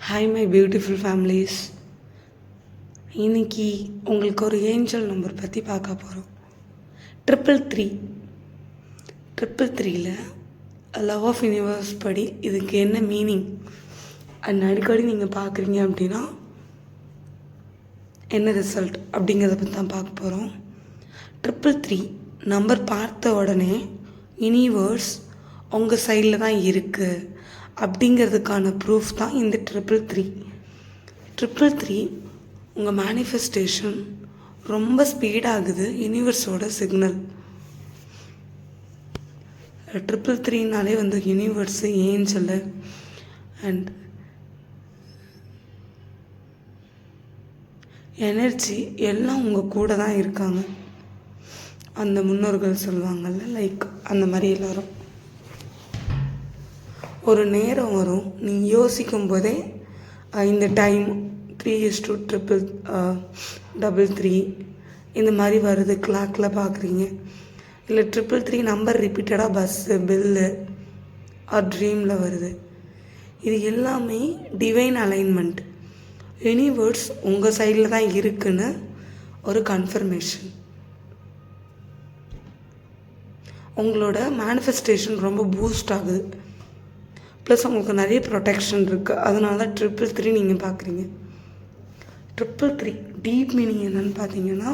Hi my beautiful families இன்னைக்கு உங்களுக்கு ஒரு ஏஞ்சல் நம்பர் பற்றி பார்க்க போகிறோம் ட்ரிபிள் த்ரீ ட்ரிபிள் த்ரீல லவ் ஆஃப் யூனிவர்ஸ் படி இதுக்கு என்ன மீனிங் அண்ட் அடிக்கடி நீங்கள் பார்க்குறீங்க அப்படின்னா என்ன ரிசல்ட் அப்படிங்கிறத பற்றி தான் பார்க்க போகிறோம் ட்ரிபிள் த்ரீ நம்பர் பார்த்த உடனே யூனிவர்ஸ் உங்கள் சைடில் தான் இருக்குது அப்படிங்கிறதுக்கான ப்ரூஃப் தான் இந்த ட்ரிபிள் த்ரீ ட்ரிபிள் த்ரீ உங்கள் மேனிஃபெஸ்டேஷன் ரொம்ப ஸ்பீடாகுது யூனிவர்ஸோட சிக்னல் ட்ரிபிள் த்ரீனாலே வந்து யூனிவர்ஸு ஏஞ்சலு அண்ட் எனர்ஜி எல்லாம் உங்கள் கூட தான் இருக்காங்க. அந்த முன்னோர்கள் சொல்லுவாங்கள்ல லைக் அந்த மாதிரி எல்லாரும். ஒரு நேரம் வரும். நீ யோசிக்கும் போதே இந்த time three is two triple double three இந்த மாதிரி வருது. கிளாக்கில் பார்க்குறீங்க இல்லை ட்ரிபிள் த்ரீ நம்பர் ரிப்பீட்டடாக பஸ்ஸு பில்லு ஆர் ட்ரீமில் வருது. இது எல்லாமே டிவைன் அலைன்மெண்ட் யூனிவர்ஸ் உங்கள் சைடில் தான் இருக்குன்னு ஒரு கன்ஃபர்மேஷன் உங்களோட மேனிஃபெஸ்டேஷன் ரொம்ப பூஸ்ட் ஆகுது. ப்ளஸ் உங்களுக்கு நிறைய ப்ரொடெக்ஷன் இருக்குது அதனால தான் ட்ரிபிள் த்ரீ நீங்கள் பார்க்குறீங்க ட்ரிபிள் த்ரீ டீப் மீனிங் என்னன்னு பார்த்தீங்கன்னா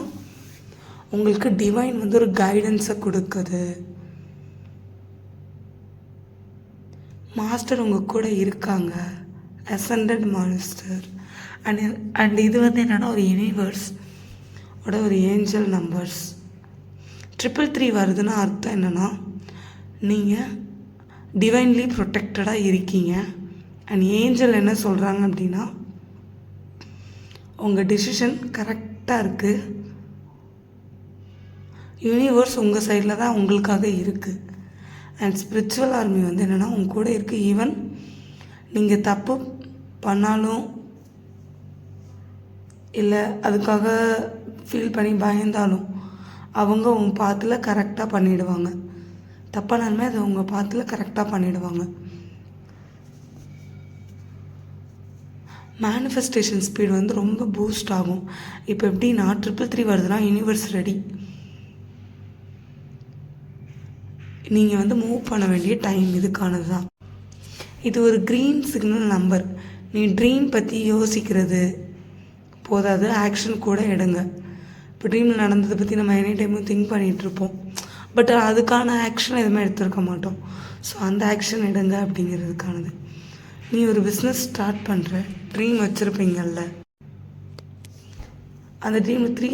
உங்களுக்கு டிவைன் வந்து ஒரு கைடன்ஸை கொடுக்குது. மாஸ்டர் உங்கள் கூட இருக்காங்க. அசண்டட் மாஸ்டர் அண்ட் அண்ட் இது வந்து என்னென்னா ஒரு யூனிவர்ஸ் ஓட ஒரு ஏஞ்சல் நம்பர்ஸ் ட்ரிபிள் த்ரீ வருதுன்னு அர்த்தம் என்னென்னா நீங்கள் டிவைன்லி ப்ரொடெக்டடாக இருக்கீங்க. அண்ட் ஏஞ்சல் என்ன சொல்கிறாங்க அப்படின்னா உங்கள் டிசிஷன் கரெக்டாக இருக்குது யூனிவர்ஸ் உங்கள் சைடில் தான் உங்களுக்காக இருக்குது அண்ட் ஸ்பிரிச்சுவல் ஆர்மி வந்து என்னென்னா உங்க கூட இருக்குது ஈவன் நீங்கள் தப்பு பண்ணாலும் இல்லை அதுக்காக ஃபீல் பண்ணி பயந்தாலும் அவங்க உங்கள் பாத்தில் கரெக்டாக பண்ணிவிடுவாங்க தப்பானாலுமே அதை உங்கள் பாத்தில் கரெக்டாக பண்ணிடுவாங்க. மேனிஃபெஸ்டேஷன் ஸ்பீடு வந்து ரொம்ப பூஸ்ட் ஆகும். இப்போ எப்படின்னா ட்ரிபிள் த்ரீ வருதுன்னா யூனிவர்ஸ் ரெடி நீங்கள் வந்து மூவ் பண்ண வேண்டிய டைம் இதுக்கானது தான் இது ஒரு க்ரீன் சிக்னல் நம்பர் நீ ட்ரீம் பற்றி யோசிக்கிறது. போதாது ஆக்ஷன் கூட எடுங்க. இப்போ ட்ரீமில் நடந்ததை பற்றி நம்ம எனி டைமும் திங்க் பண்ணிகிட்ருப்போம் பட் அதுக்கான ஆக்ஷன் எதுவுமே எடுத்திருக்க மாட்டோம். ஸோ அந்த ஆக்ஷன் எடுங்க அப்படிங்கிறதுக்கானது. நீ ஒரு பிஸ்னஸ் ஸ்டார்ட் பண்ணுற ட்ரீம் வச்சுருப்பீங்கல்ல. அந்த ட்ரீம் த்ரீ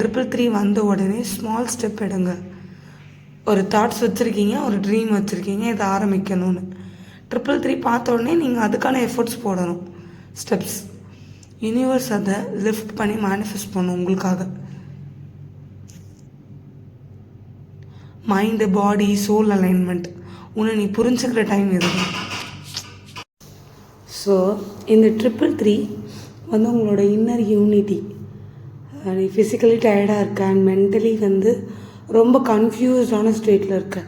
ட்ரிபிள் த்ரீ வந்த உடனே ஸ்மால் ஸ்டெப் எடுங்க. ஒரு தாட்ஸ் வச்சுருக்கீங்க ஒரு ட்ரீம் வச்சுருக்கீங்க இதை ஆரம்பிக்கணும்னு. ட்ரிபிள் த்ரீ பார்த்த உடனே நீங்கள் அதுக்கான எஃபர்ட்ஸ் போடணும். ஸ்டெப்ஸ் யூனிவர்ஸ் அதை லிஃப்ட் பண்ணி மேனிஃபெஸ்ட் பண்ணும் உங்களுக்காக. மைண்டு பாடி சோல் அலைன்மெண்ட் உன்னை நீ புரிஞ்சுக்கிற டைம் இது. ஸோ இந்த ட்ரிப்பிள் த்ரீ வந்து உங்களோட இன்னர் யூனிட்டி நீ ஃபிசிக்கலி டயர்டாக இருக்க அண்ட் மென்டலி வந்து ரொம்ப கன்ஃபியூஸ்டான ஸ்டேட்டில் இருக்க.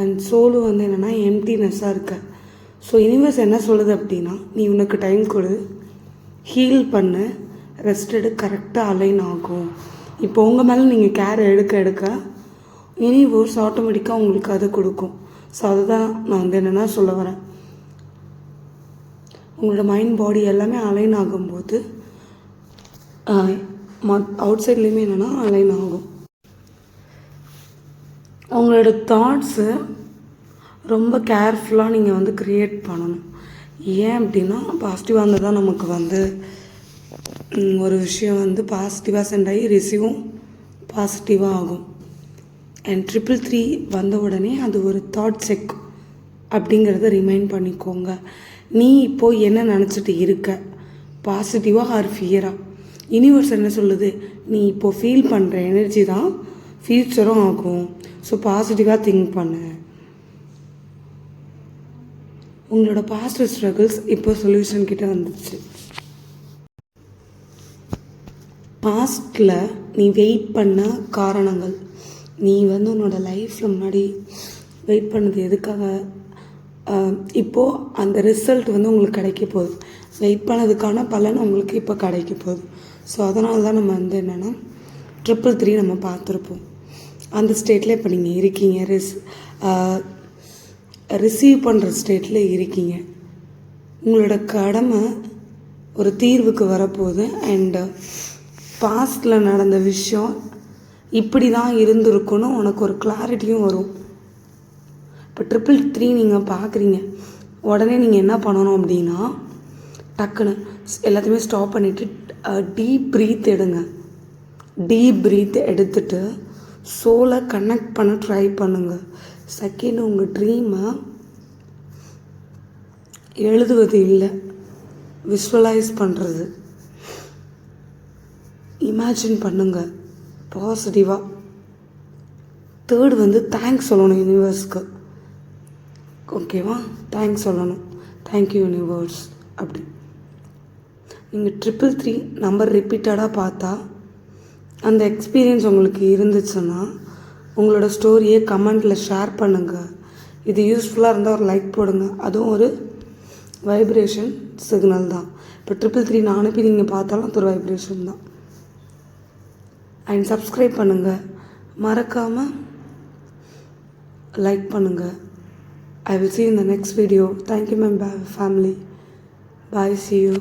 அண்ட் சோலு வந்து என்னென்னா எம்டினஸ்ஸாக இருக்க. ஸோ யூனிவர்ஸ் என்ன சொல்லுது அப்படின்னா நீ உனக்கு டைம் கொடு ஹீல் பண்ணு ரெஸ்ட் எடு கரெக்டாக அலைன் ஆகும். இப்போ உங்கள் மேலே நீங்கள் கேர் எடுக்க எடுக்க யூனிவர்ஸ் ஆட்டோமேட்டிக்காக உங்களுக்கு அதை கொடுக்கும். ஸோ அதுதான் நான் வந்து என்னென்னா சொல்ல வரேன். உங்களோட மைண்ட் பாடி எல்லாமே அலைன் ஆகும்போது அவுட் சைட்லேயுமே என்னென்னா அலைன் ஆகும். உங்களோட தாட்ஸு ரொம்ப கேர்ஃபுல்லாக நீங்கள் வந்து க்ரியேட் பண்ணணும். ஏன் அப்படின்னா பாசிட்டிவாக இருந்தால் தான் நமக்கு வந்து ஒரு விஷயம் வந்து பாசிட்டிவாக சென்ட் ஆகி ரிசீவும் பாசிட்டிவாக ஆகும். அண்ட் ட்ரிபிள் த்ரீ வந்த உடனே அது ஒரு தாட் செக் அப்படிங்கிறத ரிமைண்ட் பண்ணிக்கோங்க. நீ இப்போது என்ன நினச்சிட்டு இருக்க? பாசிட்டிவாக ஆர் ஃபியராக யூனிவர்ஸ் என்ன சொல்லுது? நீ இப்போ ஃபீல் பண்ணுற எனர்ஜி தான் ஃப்யூச்சரும் ஆகும். ஸோ பாசிட்டிவாக திங்க் பண்ணு. உங்களோட பாஸ்ட் ஸ்ட்ரகிள்ஸ் இப்போ சொல்யூஷன் கிட்ட வந்துச்சு பாஸ்டில் நீ வெயிட் பண்ண காரணங்கள். நீ வந்து உன்னோட லைஃப்பில் முன்னாடி வெயிட் பண்ணது எதுக்காக? இப்போது இப்போ அந்த ரிசல்ட் வந்து உங்களுக்கு கிடைக்க போகுது. வெயிட் பண்ணதுக்கான பலன் உங்களுக்கு இப்போ கிடைக்க போகுது. ஸோ அதனால தான் நம்ம வந்து என்னென்னா ட்ரிப்புள் த்ரீ நம்ம பார்த்துருப்போம். அந்த ஸ்டேட்டில் இப்போ நீங்கள் இருக்கீங்க. ரிஸ் ரிசீவ் பண்ணுற ஸ்டேட்டில் இருக்கீங்க. உங்களோட கடமை ஒரு தீர்வுக்கு வரப்போகுது. அண்டு பாஸ்டில் நடந்த விஷயம் இப்படி தான் இருந்திருக்குன்னு உனக்கு ஒரு கிளாரிட்டியும் வரும். இப்போ ட்ரிபிள் த்ரீ நீங்கள் பார்க்குறீங்க உடனே நீங்கள் என்ன பண்ணணும் அப்படின்னா டக்குன்னு எல்லாத்தையுமே ஸ்டாப் பண்ணிவிட்டு டீப் ப்ரீத் எடுங்க. டீப் ப்ரீத் எடுத்துட்டு சோலை கனெக்ட் பண்ண ட்ரை பண்ணுங்கள் செகண்ட் உங்கள் ட்ரீமை எழுதுவது இல்லை. விஷுவலைஸ் பண்ணுறது இமேஜின் பண்ணுங்கள் பாசிட்டிவாக தேர்ட் வந்து தேங்க்ஸ் சொல்லணும் யூனிவர்ஸ்க்கு ஓகேவா தேங்க்ஸ் சொல்லணும். தேங்க்யூ யூனிவர்ஸ் அப்படி. நீங்கள் ட்ரிபிள் த்ரீ நம்பர் ரிப்பீட்டடாக பார்த்தா அந்த எக்ஸ்பீரியன்ஸ் உங்களுக்கு இருந்துச்சுன்னா உங்களோட ஸ்டோரியை கமெண்ட்டில் ஷேர் பண்ணுங்கள் இது யூஸ்ஃபுல்லாக இருந்தால் ஒரு லைக் போடுங்க. அதுவும் ஒரு வைப்ரேஷன் சிக்னல் தான். இப்போ ட்ரிபிள் த்ரீ நான் அனுப்பி நீங்கள் பார்த்தாலும் அது ஒரு வைப்ரேஷன் தான். அண்ட் சப்ஸ்கிரைப் பண்ணுங்கள் மறக்காமல் லைக் பண்ணுங்கள் I will see in the next video thank you ma'am family bye see you